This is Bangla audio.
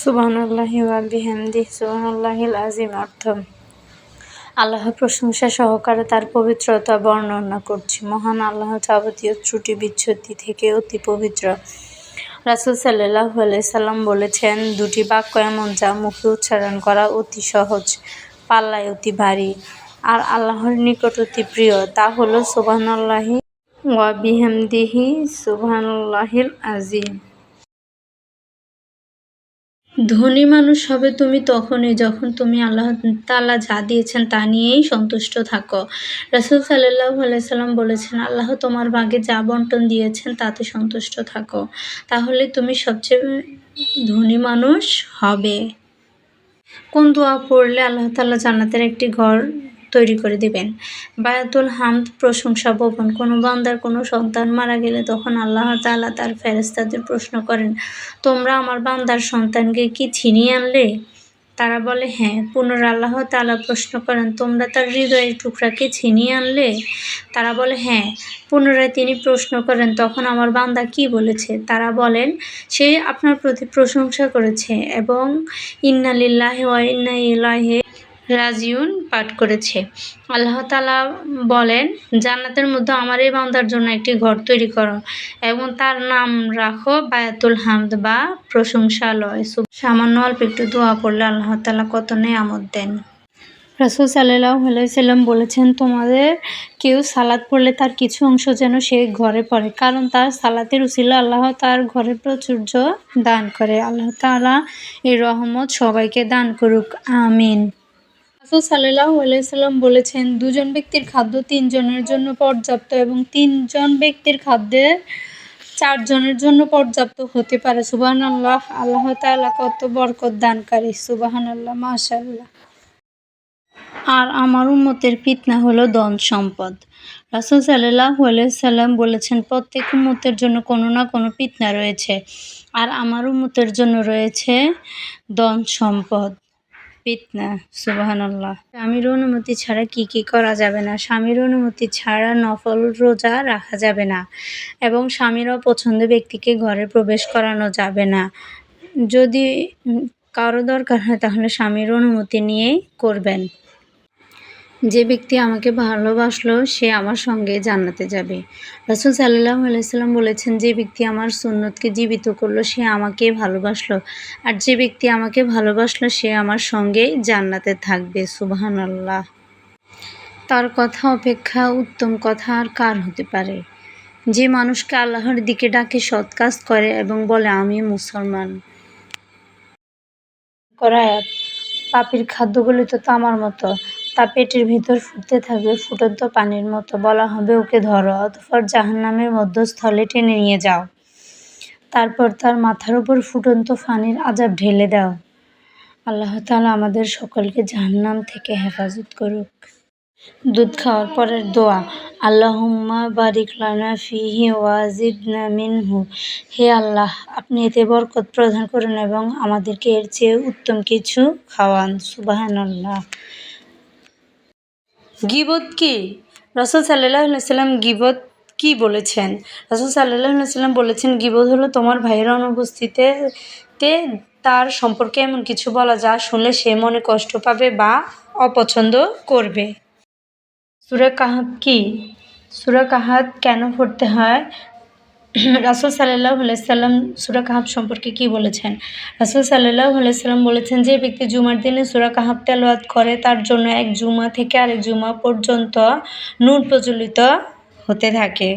সুবহানাল্লাহি আযীম অর্থ আল্লাহর প্রশংসা সহকারে তার পবিত্রতা বর্ণনা করছি। মহান আল্লাহ যাবতীয় ত্রুটি বিচ্ছুতি থেকে অতি পবিত্র। রাসূল আলাইহি সাল্লাম বলেছেন, দুটি বাক্য এমন যা মুখে উচ্চারণ করা অতি সহজ, পাল্লায় অতি ভারী। আর আল্লাহর নিকট অতি প্রিয়, তা হলো সুবহানাল্লাহি ওয়া বিহামদিহি, সুবহানাল্লাহিল আযীম। ধনী মানুষ হবে তুমি তখনই যখন তুমি আল্লাহ তাল্লাহ যা দিয়েছেন তা নিয়েই সন্তুষ্ট থাকো। রাসুল সাল্লাহ আলাইসাল্লাম বলেছেন, আল্লাহ তোমার ভাগে যা বন্টন দিয়েছেন তাতে সন্তুষ্ট থাকো। তাহলে তুমি সবচেয়ে ধনী মানুষ হবে। কোন দোয়া পড়লে আল্লাহ তাল্লাহ জান্নাতের একটি ঘর তৈরি করে দিবেন। বায়াতুল হামদ প্রশংসা ভবন। কোনো বান্দার কোনো সন্তান মারা গেলে তখন আল্লাহ তাআলা তার ফেরেস্তাদের প্রশ্ন করেন, তোমরা আমার বান্দার সন্তানকে কি ছিনিয়ে আনলে? তারা বলে হ্যাঁ। পুনর আল্লাহ তাআলা প্রশ্ন করেন, তোমরা তার হৃদয়ের টুকরাকে ছিনিয়ে আনলে? তারা বলে হ্যাঁ। পুনরায় তিনি প্রশ্ন করেন, তখন আমার বান্দা কি বলেছে? তারা বলেন, সে আপনার প্রতি প্রশংসা করেছে এবং ইন্নালিল্লাহ ইন্না ইলাইহি রাজিউন পাঠ করেছে। আল্লাহ তালা বলেন, জান্নাতের মধ্যে আমার এই বান্দার জন্য একটি ঘর তৈরি করো এবং তার নাম রাখো বায়াতুল হামদ বা প্রশংসালয়। সামান্য অল্প একটু দোয়া পড়লে আল্লাহ তালা কত নেয়ামত দেন। রাসুল সাল্লাহ সাল্লাম বলেছেন, তোমাদের কেউ সালাদ পড়লে তার কিছু অংশ যেন সে ঘরে পড়ে, কারণ তার সালাতের উচিল আল্লাহ তার ঘরে প্রচুর্য দান করে। আল্লাহ তালা এই রহমত সবাইকে দান করুক। আমিন। রাসুল সাল্লাহ আলাইসাল্লাম বলেছেন, দুজন ব্যক্তির খাদ্য তিনজনের জন্য পর্যাপ্ত এবং তিনজন ব্যক্তির খাদ্যে চারজনের জন্য পর্যাপ্ত হতে পারে। সুবাহান আল্লাহ আল্লাহ তালা কত বরকত দানকারী সুবাহান আল্লাহ মাশাল্লাহ আর আমার উম্মতের ফিতনা হলো দন সম্পদ। রাসুল সাল্লাহ সাল্লাম বলেছেন, প্রত্যেক উম্মতের জন্য কোনো না কোনো ফিতনা রয়েছে। আর আমার উম্মতের জন্য রয়েছে দন সম্পদ। ফিতনা সুবাহান্লাহ স্বামীর অনুমতি ছাড়া কি কি করা যাবে না? স্বামীর অনুমতি ছাড়া নফল রোজা রাখা যাবে না এবং স্বামীর অপছন্দ ব্যক্তিকে ঘরে প্রবেশ করানো যাবে না। যদি কারও দরকার হয় তাহলে স্বামীর অনুমতি নিয়েই করবেন। যে ব্যক্তি আমাকে ভালোবাসলো, সে আমার সঙ্গে জান্নাতে যাবে। রাসুল সাল্লাহ আলাইসাল্লাম বলেছেন, যে ব্যক্তি আমার সুন্নতকে জীবিত করল, সে আমাকে ভালোবাসলো। আর যে ব্যক্তি আমাকে ভালোবাসলো, সে আমার সঙ্গে জান্নাতে থাকবে। সুবাহান আল্লাহ তার কথা অপেক্ষা উত্তম কথা আর কার হতে পারে? যে মানুষকে আল্লাহর দিকে ডাকে, সৎ কাজ করে এবং বলে, আমি মুসলমান। করায় পাপির খাদ্যগুলি তো তামার মতো। তা পেটের ভিতর ফুটতে থাকবে, ফুটন্ত পানির মতো। বলা হবে, ওকে ধরো, অতঃপর জাহান্নামের মধ্যস্থলে টেনে নিয়ে যাও। তারপর তার মাথার উপর ফুটন্ত পানির আজাব ঢেলে দাও। আল্লাহ তালা আমাদের সকলকে জাহান্নাম থেকে হেফাজত করুক। দুধ খাওয়ার পরের দোয়া, আল্লাহুম্মা বারিক লানা ফিহি ওয়াজিদনা মিনহু। হে আল্লাহ, আপনি এতে বরকত প্রদান করুন এবং আমাদেরকে এর চেয়ে উত্তম কিছু খাওয়ান। সুবাহান্লাহ গিবত কি? রসুল সাল্লাহ সাল্লাম গিবত কি বলেছেন? রসুল সাল্লাহ সাল্লাম বলেছেন, গিবত হলো তোমার ভাইয়ের অনুপস্থিতিতে তার সম্পর্কে এমন কিছু বলা যা শুনলে সে মনে কষ্ট পাবে বা অপছন্দ করবে। সুরা কাহাত কি? সুরা কাহাত কেন পড়তে হয়? রাসুল সাল্লাহ সাল্লাম সুরা কাহাব সম্পর্কে কি বলেছেন? রাসুল সাল্লাহ সাল্লাম বলেছেন যে ব্যক্তি জুমার দিনে সুরা কাহাব তেলোয়াত করে, তার জন্য এক জুমা থেকে আরেক জুমা পর্যন্ত নূর প্রচলিত হতে থাকে।